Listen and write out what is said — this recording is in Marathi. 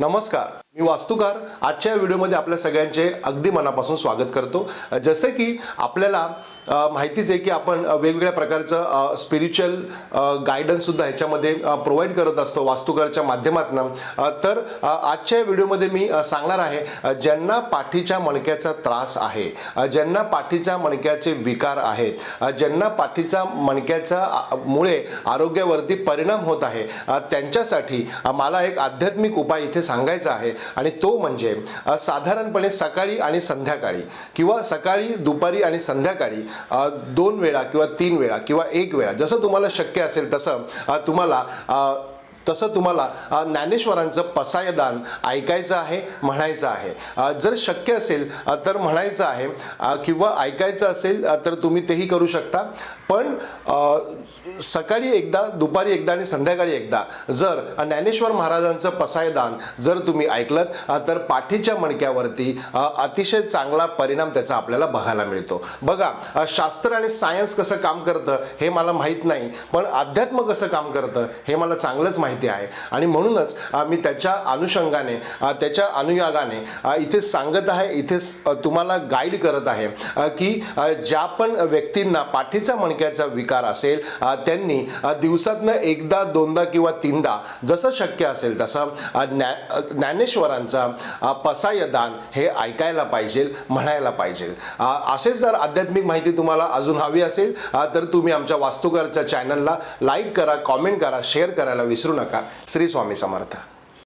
नमस्कार. मी वास्तुकार. आजच्या व्हिडिओमध्ये आपल्या सगळ्यांचे अगदी मनापासून स्वागत करतो. जसे की आपल्याला माहितीच आहे की आपण वेगवेगळ्या प्रकारचं स्पिरिच्युअल गायडन्ससुद्धा ह्याच्यामध्ये प्रोव्हाइड करत असतो वास्तुकारच्या माध्यमातून. तर आजच्या व्हिडिओमध्ये मी सांगणार आहे ज्यांना पाठीच्या मणक्याचा त्रास आहे ज्यांना पाठीच्या मणक्याचे विकार आहेत ज्यांना पाठीचा मणक्याचा मुळे आरोग्यावरती परिणाम होत आहे त्यांच्यासाठी मला एक आध्यात्मिक उपाय इथे सांगायचा आहे आणि तो म्हणजे साधारणपणे सकाळी आणि संध्याकाळी किंवा सकाळी दुपारी आणि संध्याकाळी दोन वेळा किंवा तीन वेळा किंवा एक वेळा जसं तुम्हाला शक्य असेल तसं तुम्हाला तसं तुम्हाला ज्ञानेश्वरांचं पसायदान ऐकायचं आहे म्हणायचं आहे. जर शक्य असेल तर म्हणायचं आहे किंवा ऐकायचं असेल तर तुम्ही तेही करू शकता. पण सकाळी एकदा दुपारी एकदा आणि संध्याकाळी एकदा जर ज्ञानेश्वर महाराजांचं पसायदान जर तुम्ही ऐकलं तर पाठीच्या मणक्यावरती अतिशय चांगला परिणाम त्याचा आपल्याला बघायला मिळतो. बघा शास्त्र आणि सायन्स कसं काम करतं हे मला माहीत नाही पण अध्यात्म कसं काम करतं हे मला चांगलंच माहीत आहे. आणि म्हणूनच मी त्याच्या अनुषंगाने त्याच्या अनुयागाने इथे सांगत आहे इथे तुम्हाला गाईड करत आहे की ज्या पण व्यक्तींना पाठीचा मणक्याचा विकार असेल त्यांनी दिवसातनं एकदा दोनदा किंवा तीनदा जसं शक्य असेल तसं अ, ज्ञा ज्ञानेश्वरांचा पसायदान हे ऐकायला पाहिजे म्हणायला पाहिजे असेच जर आध्यात्मिक माहिती तुम्हाला अजून हवी असेल तर तुम्ही आमच्या वास्तुकारच्या चॅनलला लाईक करा कॉमेंट करा शेअर करायला विसरू नका. श्री स्वामी समर्थ.